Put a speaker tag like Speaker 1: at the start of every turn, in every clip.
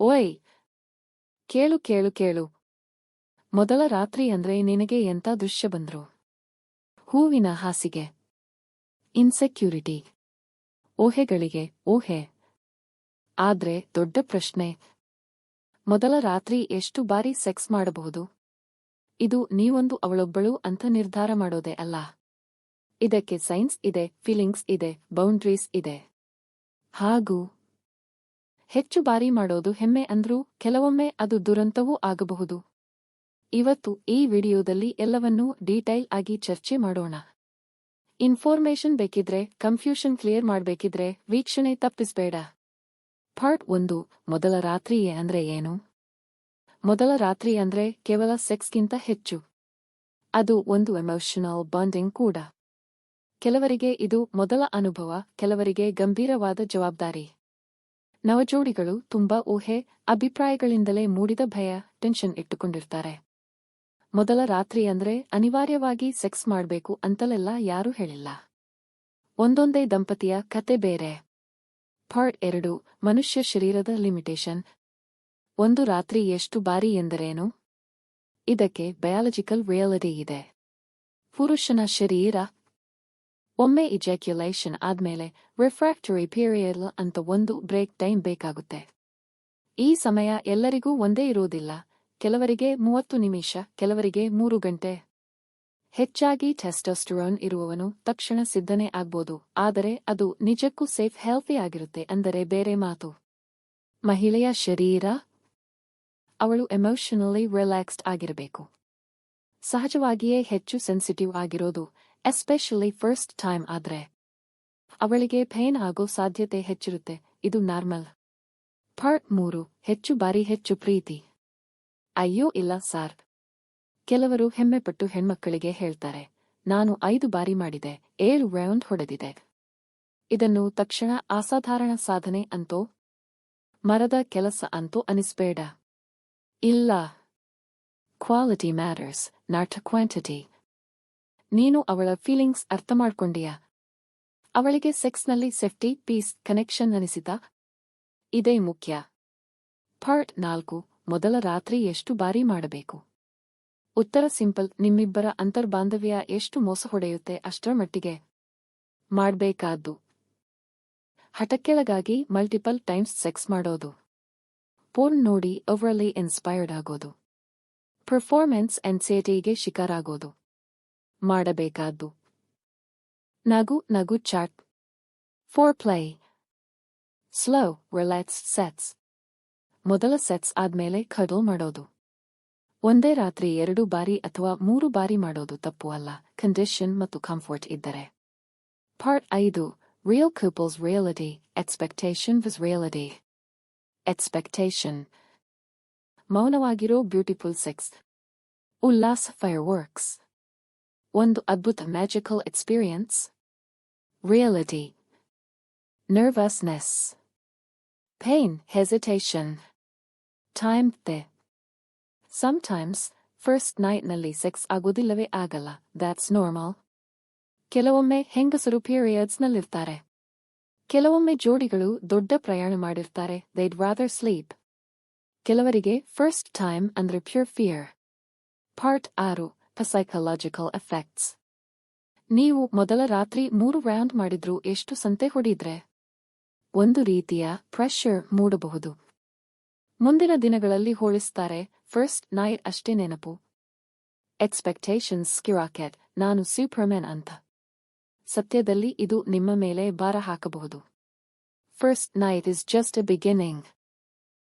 Speaker 1: ಓಯ್, ಕೇಳು ಕೇಳು ಕೇಳು. ಮೊದಲ ರಾತ್ರಿ ಅಂದ್ರೆ ನಿನಗೆ ಎಂತ ದೃಶ್ಯ ಬಂದ್ರು? ಹೂವಿನ ಹಾಸಿಗೆ. ಇನ್ಸೆಕ್ಯೂರಿಟಿ ಊಹೆಗಳಿಗೆ ಊಹೆ. ಆದ್ರೆ ದೊಡ್ಡ ಪ್ರಶ್ನೆ. ಮೊದಲ ರಾತ್ರಿ ಎಷ್ಟು ಬಾರಿ ಸೆಕ್ಸ್ ಮಾಡಬಹುದು? ಇದು ನೀವೊಂದು ಅವಳೊಬ್ಬಳು ಅಂತ ನಿರ್ಧಾರ ಮಾಡೋದೇ ಅಲ್ಲ. ಇದಕ್ಕೆ ಸೈನ್ಸ್ ಇದೆ ಫೀಲಿಂಗ್ಸ್ ಇದೆ ಬೌಂಡ್ರೀಸ್ ಇದೆ. ಹಾಗೂ ಹೆಚ್ಚು ಬಾರಿ ಮಾಡೋದು ಹೆಮ್ಮೆ ಅಂದ್ರೂ ಕೆಲವೊಮ್ಮೆ ಅದು ದುರಂತವೂ ಆಗಬಹುದು. ಇವತ್ತು ಈ ವಿಡಿಯೋದಲ್ಲಿ ಎಲ್ಲವನ್ನೂ ಡೀಟೈಲ್ ಆಗಿ ಚರ್ಚೆ ಮಾಡೋಣ. ಇನ್ಫಾರ್ಮೇಶನ್ ಬೇಕಿದ್ರೆ, ಕನ್ಫ್ಯೂಷನ್ ಕ್ಲಿಯರ್ ಮಾಡಬೇಕಿದ್ರೆ ವೀಕ್ಷಣೆ ತಪ್ಪಿಸಬೇಡ. ಪಾರ್ಟ್ ಒಂದು, ಮೊದಲ ರಾತ್ರಿಯೇ ಅಂದ್ರೆ ಏನು? ಮೊದಲ ರಾತ್ರಿ ಅಂದ್ರೆ ಕೇವಲ ಸೆಕ್ಸ್ಗಿಂತ ಹೆಚ್ಚು. ಅದು ಒಂದು ಎಮೋಷನಲ್ ಬಾಂಡಿಂಗ್ ಕೂಡ. ಕೆಲವರಿಗೆ ಇದು ಮೊದಲ ಅನುಭವ, ಕೆಲವರಿಗೆ ಗಂಭೀರವಾದ ಜವಾಬ್ದಾರಿ. ನವಜೋಡಿಗಳು ತುಂಬಾ ಊಹೆ, ಅಭಿಪ್ರಾಯಗಳಿಂದಲೇ ಮೂಡಿದ ಭಯ, ಟೆನ್ಷನ್ ಇಟ್ಟುಕೊಂಡಿರ್ತಾರೆ. ಮೊದಲ ರಾತ್ರಿ ಅಂದ್ರೆ ಅನಿವಾರ್ಯವಾಗಿ ಸೆಕ್ಸ್ ಮಾಡ್ಬೇಕು ಅಂತಲೆಲ್ಲ ಯಾರೂ ಹೇಳಿಲ್ಲ. ಒಂದೊಂದೇ ದಂಪತಿಯ ಕತೆ ಬೇರೆ. ಪಾರ್ಟ್ ಎರಡು, ಮನುಷ್ಯ ಶರೀರದ ಲಿಮಿಟೇಷನ್. ಒಂದು ರಾತ್ರಿ ಎಷ್ಟು ಬಾರಿ ಎಂದರೇನು? ಇದಕ್ಕೆ ಬಯಾಲಜಿಕಲ್ ರಿಯಾಲಿಟಿ ಇದೆ. ಪುರುಷನ ಶರೀರ ಒಮ್ಮೆ ಇಜಾಕ್ಯುಲೇಷನ್ ಆದ್ಮೇಲೆ ರಿಫ್ರಾಕ್ಟರಿ ಪೀರಿಯಡ್ ಅಂತ ಒಂದು ಬ್ರೇಕ್ ಟೈಮ್ ಬೇಕಾಗುತ್ತೆ. ಈ ಸಮಯ ಎಲ್ಲರಿಗೂ ಒಂದೇ ಇರುವುದಿಲ್ಲ. ಕೆಲವರಿಗೆ ಮೂವತ್ತು ನಿಮಿಷ, ಕೆಲವರಿಗೆ ಮೂರು ಗಂಟೆ. ಹೆಚ್ಚಾಗಿ ಟೆಸ್ಟೋಸ್ಟೆರೋನ್ ಇರುವವನು ತಕ್ಷಣ ಸಿದ್ಧನೇ ಆಗ್ಬೋದು. ಆದರೆ ಅದು ನಿಜಕ್ಕೂ ಸೇಫ್ ಹೆಲ್ತಿ ಆಗಿರುತ್ತೆ ಅಂದರೆ ಬೇರೆ ಮಾತು. ಮಹಿಳೆಯ ಶರೀರ, ಅವಳು ಎಮೋಷನಲಿ ರಿಲ್ಯಾಕ್ಸ್ಡ್ ಆಗಿರಬೇಕು. ಸಹಜವಾಗಿಯೇ ಹೆಚ್ಚು ಸೆನ್ಸಿಟಿವ್ ಆಗಿರೋದು ಎಸ್ಪೆಷಲಿ ಫಸ್ಟ್ ಟೈಮ್ ಆದ್ರೆ. ಅವಳಿಗೆ ಪೇನ್ ಆಗೋ ಸಾಧ್ಯತೆ ಹೆಚ್ಚಿರುತ್ತೆ, ಇದು ನಾರ್ಮಲ್ ಪಾರ್ಟ್ ಮೂರು, ಹೆಚ್ಚು ಬಾರಿ ಹೆಚ್ಚು ಪ್ರೀತಿ. ಅಯ್ಯೋ ಇಲ್ಲ ಸಾರ್ ಕೆಲವರು ಹೆಮ್ಮೆಪಟ್ಟು ಹೆಣ್ಮಕ್ಕಳಿಗೆ ಹೇಳ್ತಾರೆ, ನಾನು ಐದು ಬಾರಿ ಮಾಡಿದೆ, ಏಳು ರೌಂಡ್ ಹೊಡೆದಿದೆ. ಇದನ್ನು ತಕ್ಷಣ ಅಸಾಧಾರಣ ಸಾಧನೆ ಅಂತೋ? ಮರದ ಕೆಲಸ ಅಂತೋ ಅನಿಸ್ಬೇಡ. ಇಲ್ಲ. ಕ್ವಾಲಿಟಿ ಮ್ಯಾಟರ್ಸ್ ನಾಟ್ ಕ್ವಾಂಟಿಟಿ ನೀನು ಅವಳ ಫೀಲಿಂಗ್ಸ್ ಅರ್ಥ ಮಾಡ್ಕೊಂಡಿಯಾ ಅವಳಿಗೆ ಸೆಕ್ಸ್ನಲ್ಲಿ ಸೇಫ್ಟಿ, ಪೀಸ್ ಕನೆಕ್ಷನ್ ಅನಿಸಿತ ಇದೇ ಮುಖ್ಯ. ಪಾರ್ಟ್ ನಾಲ್ಕು, ಮೊದಲ ರಾತ್ರಿ ಎಷ್ಟು ಬಾರಿ ಮಾಡಬೇಕು? ಉತ್ತರ ಸಿಂಪಲ್, ನಿಮ್ಮಿಬ್ಬರ ಅಂತರ್ಬಾಂಧವ್ಯ ಎಷ್ಟು ಮೋಸ ಹೊಡೆಯುತ್ತೆ ಅಷ್ಟರ ಮಟ್ಟಿಗೆ. ಮಾಡ್ಬೇಕಾದ್ದು. ಹಠಕ್ಕೆಳಗಾಗಿ ಮಲ್ಟಿಪಲ್ ಟೈಮ್ಸ್ ಸೆಕ್ಸ್ ಮಾಡೋದು. ಪೋರ್ನ್ ನೋಡಿ ಓವರ್ಲಿ ಇನ್ಸ್ಪೈರ್ಡ್ ಆಗೋದು. ಪರ್ಫಾರ್ಮೆನ್ಸ್ ಎನ್ಸೇಟಿಗೆ ಶಿಕಾರಾಗೋದು. ಮಾಡಬೇಕಾದ್ದು. ನಗು ನಗು chat. Foreplay slow relax sets ಮೊದಲ ಸೆಟ್ಸ್ ಆದ್ಮೇಲೆ ಕಡಲ್ ಮಾಡೋದು. ಒಂದೇ ರಾತ್ರಿ ಎರಡು ಬಾರಿ ಅಥವಾ ಮೂರು ಬಾರಿ ಮಾಡೋದು ತಪ್ಪು ಅಲ್ಲ. ಕಂಡೀಷನ್ ಮತ್ತು ಕಂಫರ್ಟ್ ಇದ್ದರೆ. ಪಾರ್ಟ್ ಐದು. Real couples reality expectation vs reality expectation ಮೌನವಾಗಿರೋ beautiful sex ಉಲ್ಲಾಸ್ ಫೈರ್ ವರ್ಕ್ಸ್ ಒಂದು ಅದ್ಭುತ magical experience reality nervousness pain hesitation time ತೆ ಸಮ್ಟೈಮ್ಸ್ ಫಸ್ಟ್ ನೈಟ್ನಲ್ಲಿ ಸೆಕ್ಸ್ ಆಗೋದಿಲ್ಲವೇ ಆಗಲ್ಲ. ದ್ಯಾಟ್ಸ್ ನಾರ್ಮಲ್ ಕೆಲವೊಮ್ಮೆ ಹೆಂಗಸರು ಪೀರಿಯಡ್ಸ್ನಲ್ಲಿರ್ತಾರೆ ಕೆಲವೊಮ್ಮೆ ಜೋಡಿಗಳು ದೊಡ್ಡ ಪ್ರಯಾಣ ಮಾಡಿರ್ತಾರೆ. ದೈಡ್ ರಾದರ್ ಸ್ಲೀಪ್ ಕೆಲವರಿಗೆ ಫಸ್ಟ್ ಟೈಮ್ ಅಂದ್ರೆ ಪ್ಯೂರ್ ಫಿಯರ್ ಪಾರ್ಟ್ ಆರು. ಸೈಕಲಾಜಿಕಲ್ ಎಫೆಕ್ಟ್ಸ್ ನೀವು ಮೊದಲ ರಾತ್ರಿ ಮೂರು ರೌಂಡ್ ಮಾಡಿದ್ರೂ ಎಷ್ಟು ಸಂತೆ ಹೊಡಿದ್ರೆ ಒಂದು ರೀತಿಯ ಪ್ರೆಷರ್ ಮೂಡಬಹುದು. ಮುಂದಿನ ದಿನಗಳಲ್ಲಿ ಹೋಲಿಸ್ತಾರೆ ಫಸ್ಟ್ ನೈಟ್ ಅಷ್ಟೇ ನೆನಪು. ಎಕ್ಸ್ಪೆಕ್ಟೇಷನ್ಸ್ ಸ್ಕಿರಾಕೆಟ್ ನಾನು ಸೂಪರ್ಮೆನ್ ಅಂತ. ಸತ್ಯದಲ್ಲಿ ಇದು ನಿಮ್ಮ ಮೇಲೆ ಭಾರ ಹಾಕಬಹುದು. First night is just a beginning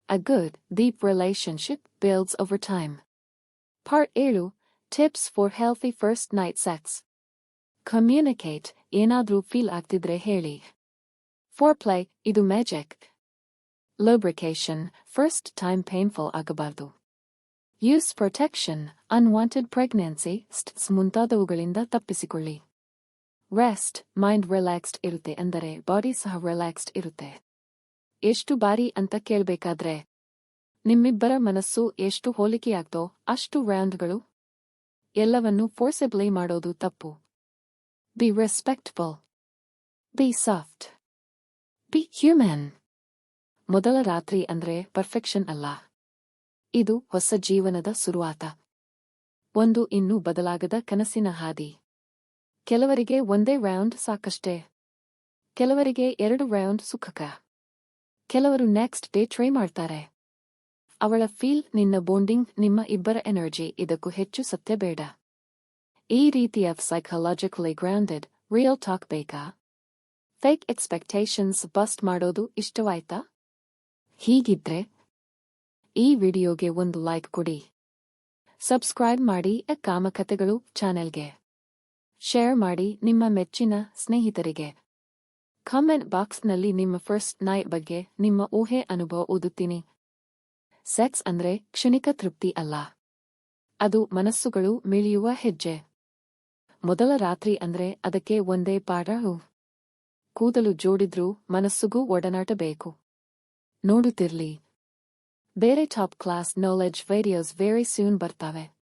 Speaker 1: a good deep relationship builds over time part ಏಳು tips for healthy first night sex communicate ಏನಾದ್ರೂ ಫೀಲ್ ಆಗ್ತಿದ್ರೆ ಹೇಳಿ ಫೋರ್ ಪ್ಲೈ ಇದು magic lubrication first time painful ಆಗಬಾರ್ದು use protection unwanted pregnancy STDs ಮುಂತಾದವುಗಳಿಂದ ತಪ್ಪಿಸಿಕೊಳ್ಳಿ rest mind relaxed ಇರುತ್ತೆ ಅಂದರೆ ಬಾಡಿ ಸಹ ರಿಲ್ಯಾಕ್ಸ್ಡ್ ಇರುತ್ತೆ ಎಷ್ಟು ಬಾರಿ ಅಂತ ಕೇಳ್ಬೇಕಾದ್ರೆ ನಿಮ್ಮಿಬ್ಬರ ಮನಸ್ಸು ಎಷ್ಟು ಹೋಲಿಕೆಯಾಗ್ತೋ ಅಷ್ಟು ರೌಂಡ್ಗಳು ಎಲ್ಲವನ್ನೂ ಫೋರ್ಸಿಬ್ಲಿ ಮಾಡೋದು ತಪ್ಪು. Be respectful be soft be human ಮೊದಲ ರಾತ್ರಿ ಅಂದ್ರೆ ಪರ್ಫೆಕ್ಷನ್ ಅಲ್ಲ. ಇದು ಹೊಸ ಜೀವನದ ಸುರುವಾತ. ಒಂದು ಇನ್ನೂ ಬದಲಾಗದ ಕನಸಿನ ಹಾದಿ. ಕೆಲವರಿಗೆ ಒಂದೇ ರೌಂಡ್ ಸಾಕಷ್ಟೇ. ಕೆಲವರಿಗೆ ಎರಡು ರೌಂಡ್ ಸುಖಕ. ಕೆಲವರು ನೆಕ್ಸ್ಟ್ ಡೇ ಟ್ರೈ ಮಾಡ್ತಾರೆ. ಅವಳ ಫೀಲ್, ನಿನ್ನ ಬೋಂಡಿಂಗ್ ನಿಮ್ಮ ಇಬ್ಬರ ಎನರ್ಜಿ ಇದಕ್ಕೂ ಹೆಚ್ಚು ಸತ್ಯ ಬೇಡ. ಈ ರೀತಿಯ ಸೈಕಾಲಜಿಕಲಿ ಗ್ರೌಂಡೆಡ್ ರಿಯಲ್ ಟಾಕ್ ಬೇಕಾ? ಫೇಕ್ ಎಕ್ಸ್ಪೆಕ್ಟೇಷನ್ಸ್ ಬಸ್ಟ್ ಮಾಡೋದು ಇಷ್ಟವಾಯ್ತಾ? ಹೀಗಿದ್ರೆ ಈ ವಿಡಿಯೋಗೆ ಒಂದು ಲೈಕ್ ಕೊಡಿ. ಸಬ್ಸ್ಕ್ರೈಬ್ ಮಾಡಿ ಎ ಕಾಮಕಥೆಗಳು ಚಾನೆಲ್ಗೆ. ಶೇರ್ ಮಾಡಿ ನಿಮ್ಮ ಮೆಚ್ಚಿನ ಸ್ನೇಹಿತರಿಗೆ. ಕಾಮೆಂಟ್ ಬಾಕ್ಸ್ನಲ್ಲಿ ನಿಮ್ಮ ಫಸ್ಟ್ ನೈಟ್ ಬಗ್ಗೆ, ನಿಮ್ಮ ಊಹೆ, ಅನುಭವ ಓದುತ್ತೀನಿ. ಸೆಕ್ಸ್ ಅಂದ್ರೆ ಕ್ಷಣಿಕ ತೃಪ್ತಿ ಅಲ್ಲ. ಅದು ಮನಸ್ಸುಗಳು ಮಿಳಿಯುವ ಹೆಜ್ಜೆ. ಮೊದಲ ರಾತ್ರಿ ಅಂದ್ರೆ ಅದಕ್ಕೆ ಒಂದೇ ಪಾಠ ಕೂದಲು ಜೋಡಿದ್ರೂ ಮನಸ್ಸುಗೂ ಒಡನಾಟ ಬೇಕು ನೋಡುತ್ತಿರ್ಲಿ. ಬೇರೆ top class knowledge videos very soon ಬರ್ತಾವೆ.